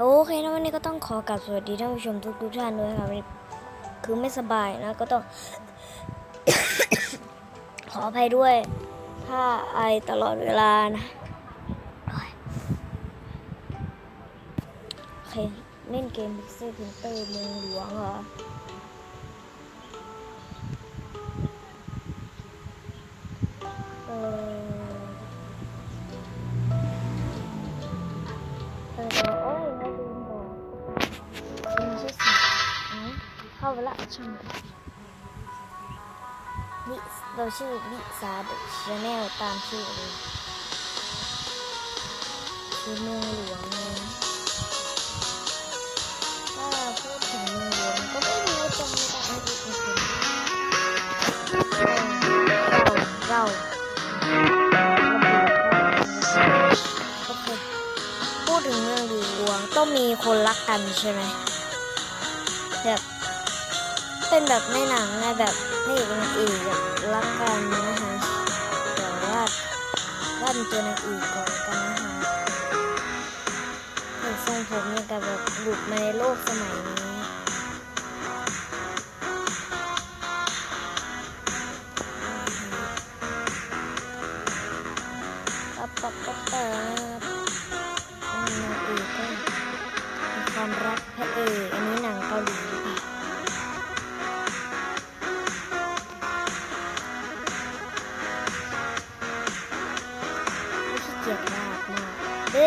โอเคนะวันนี้ก็ต้องขอกราบสวัสดีท่านผู้ชมทุกทุกท่านด้วยครับวันนี้คือไม่สบายนะก็ต้อง ขออภัยด้วย ถ้าไอตลอดเวลานะโอเคเล่นเกม Pixel Printer เมืองหลวงเหรอ ไปละช่องนี่เราชื่อวิสาดชาแนลตามชื่อเลยคือเมืองหลวงเลยถ้าพูดถึงเมืองหลวงก็ไม่รู้จำไม่ได้ไม่รู้จริงๆเราเราพูดถึงเมืองหลวงต้องมีคนรักกันใช่ไหมแบบ เป็นแบบในหนังไงแบบพระเอกนางเอกแบบรักกันนะคะแต่ว่าว่านตัวนางเอกก่อนกันนะคะเห็นทรงผมเนี่ยกับแบบหลุดมาในโลกสมัยนี้ปั๊บปั๊บปั๊บปั๊บนางเอกก็ความรักพระเอกอันนี้หนังเกาหลีค่ะ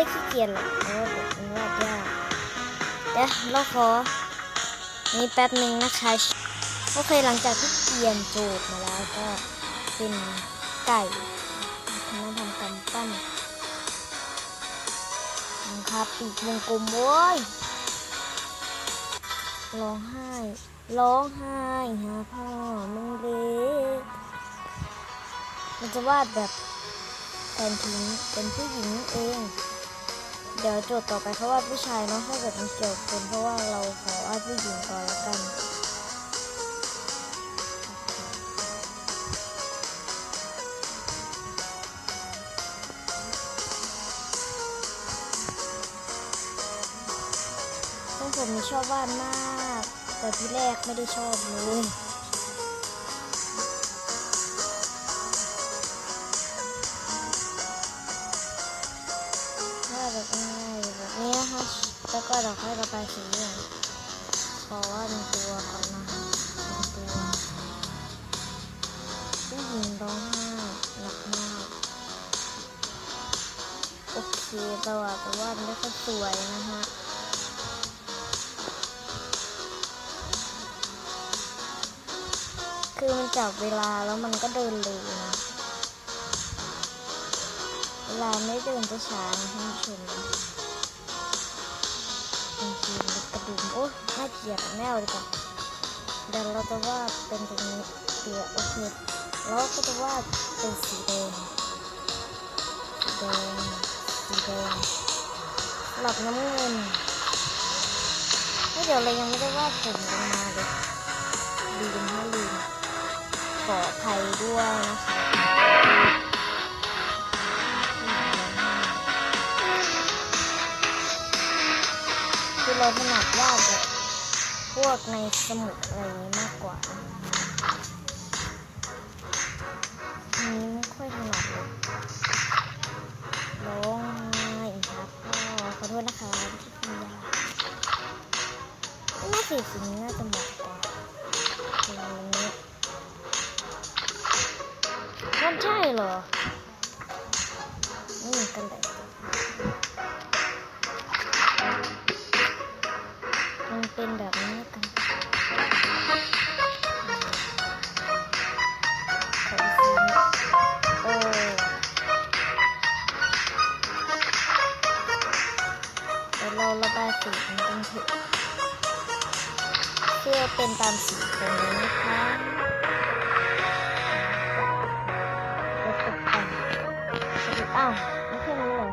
ได้ขี้เกียจหรอกเพราะว่าแบบมันวาดยากเดี๋ยวเราขอนี่แป๊บหนึ่งนะคะโอเคหลังจากที่เปลี่ยนโจทย์มาแล้วก็เป็นไก่ทำทำกำปั้นนะครับปีกวงกลมโว้ยร้องไห้ ร้องไห้หาพ่อมึงเล็กมันจะวาดแบบแฟนทิ้งเป็นผู้หญิงเอง เดี๋ยวโจทย์ต่อไปเขาว่าผู้ชายเนาะถ้าเกิดมันเกี่ยวกับคนเพราะว่าเราขอว่าผู้หญิงก่อนละกันซึ่งผมนิชอบวาดมาก แต่ที่แรกไม่ได้ชอบเลย โอเคเราอาจจะวาไม่ค่อยสวยนะฮะคือมันจับเวลาแล้วมันก็เดินเร็วนะเวลาไม่เดินจะช้านะท่านผู้ชมจริงๆมันกระดุมโอ้น่าเกลียดอะไม่เอาดีกว่าเดี๋ยวเราจะวาดเป็นตรงนี้เปียโอเคแล้วก็จะวาดเป็นสีแดงสีแดง สีแดงสลับน้ำเงินเฮ้เดี๋ยวเรายังไม่ได้วาดผมลงมาเลยลืมให้ลืมขออภัยด้วยนะคะคือเราถนัดวาดแบบพวกในสมุดอะไรนี้มากกว่า ษนะคะน่าสีสีนี้น่าจะเหมาะกว่าสีนี้มันใช่เหรอนี่กันเลยมันเป็นแบบนี้กัน ราระบายสีกันกันเถอะเพื่อเป็นตามสีตรงนี้นะคะแล้วตกแต่งอ้าวไม่ใช่นี้เลย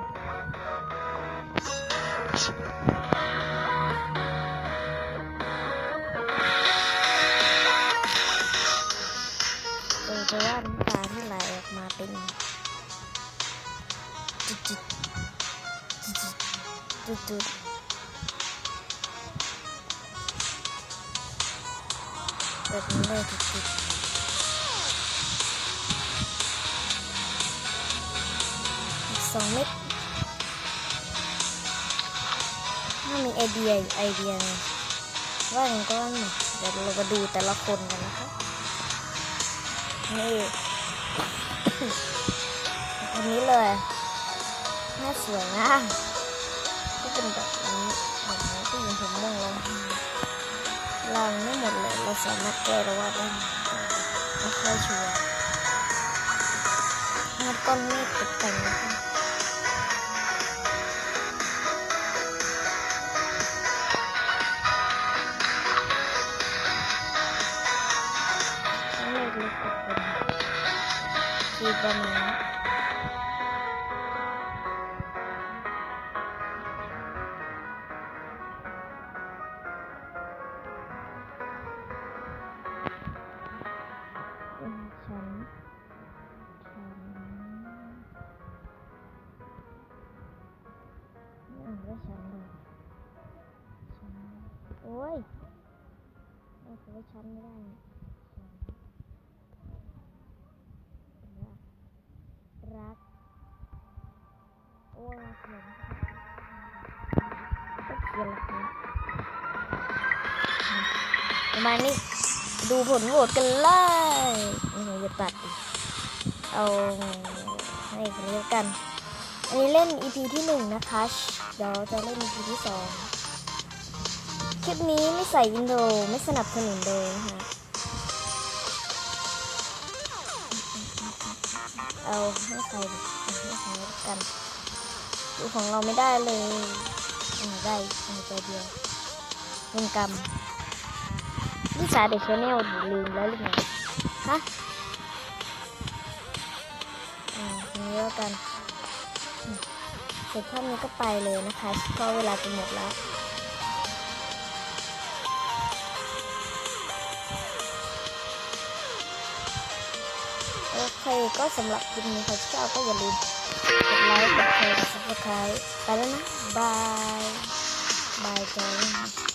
เออจะว่าน้ำตาที่ไหลออกมาเป็นจุดจุดจุดจุด แบบนี้เลยทุกจุดอีสองเม็ดถ้ามีไอเดียไอเดียนว่าอย่างก็ว่าหนึ่งเดี๋ยวเรามาดูแต่ละคนกันนะคะนี่อันนี้เลยน้าสวยมากก็เป็นแบบนี้แบบนี้ผู้หญิงผมม่วงลง ลางไม่หมดเลยเราสามารถแก้ระว่าได้ไม่ค่อยชัวร์วาดก้อนเมฆตกแต่งนะคะเมฆเล็กตกแต่งคือประม เอาคำว่าฉันไม่ได้เนี่ยรักรักโอ้รักหลงก็เขียนหลักนะประมาณนี้ดูผลโหวตกันเลยนี่หนูจะตัดเอาให้คนเรียกกัน อันนี้เล่น EP ที่หนึ่งนะคะ เดี๋ยวจะเล่น EP ที่สอง คลิปนี้ไม่ใส่อินโทรไม่สนับสนุนเลยนะคะ เอาให้ใครเอาให้ใครกัน ดูของเราไม่ได้เลยอ่าได้ในใจเดียวเงินกรรมนี่สายเด็กชาแนลลืมแล้วหรือไงฮะอ่าทีนี้แล้วกัน เสร็จภาพนี้ก็ไปเลยนะคะเพราะเวลาจะหมดแล้ว โอเคก็สำหรับคลิปนี้ใครที่ชอบก็อย่าลืมกดไลค์กดแชร์กดซับสไครต์ไปแล้วนะ บาย บายจ้า